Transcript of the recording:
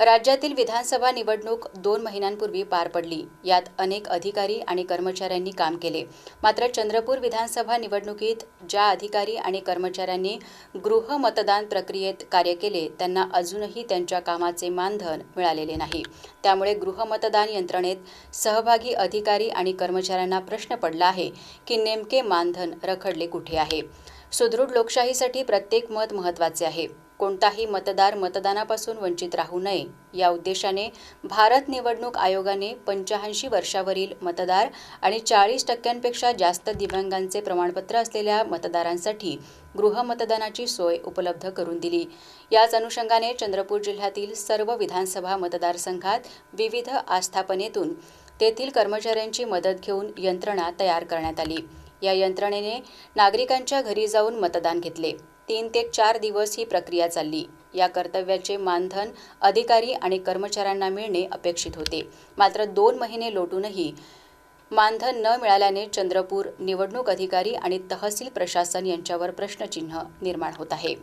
राज्यातील विधानसभा निवडणूक दोन महिन्यांपूर्वी पार पडली. यात अनेक अधिकारी आणि कर्मचाऱ्यांनी काम केले. मात्र चंद्रपूर विधानसभा निवडणुकीत ज्या अधिकारी आणि कर्मचाऱ्यांनी गृह मतदान प्रक्रियेत कार्य केले त्यांना अजूनही त्यांच्या कामाचे मानधन मिळालेले नाही. त्यामुळे गृहमतदान यंत्रणेत सहभागी अधिकारी आणि कर्मचाऱ्यांना प्रश्न पडला आहे की नेमके मानधन रखडले कुठे आहे? सुदृढ लोकशाहीसाठी प्रत्येक मत महत्त्वाचे आहे. कोणताही मतदार मतदानापासून वंचित राहू नये. या उद्देशाने भारत निवडणूक आयोगाने पंच्याऐंशी वर्षावरील मतदार आणि चाळीस टक्क्यांपेक्षा जास्त दिव्यांगांचे प्रमाणपत्र असलेल्या मतदारांसाठी गृहमतदानाची सोय उपलब्ध करून दिली. याच अनुषंगाने चंद्रपूर जिल्ह्यातील सर्व विधानसभा मतदारसंघात विविध आस्थापनेतून तेथील कर्मचाऱ्यांची मदत घेऊन यंत्रणा तयार करण्यात आली. या यंत्रणेने नागरिकांच्या घरी जाऊन मतदान घेतले. तीन ते चार दिवस ही प्रक्रिया चालली. या कर्तव्याचे मानधन अधिकारी आणि कर्मचाऱ्यांना मिळणे अपेक्षित होते. मात्र दोन महिने लोटूनही मानधन न मिळाल्याने चंद्रपूर निवडणूक अधिकारी आणि तहसील प्रशासन यांच्यावर प्रश्नचिन्ह निर्माण होत आहे.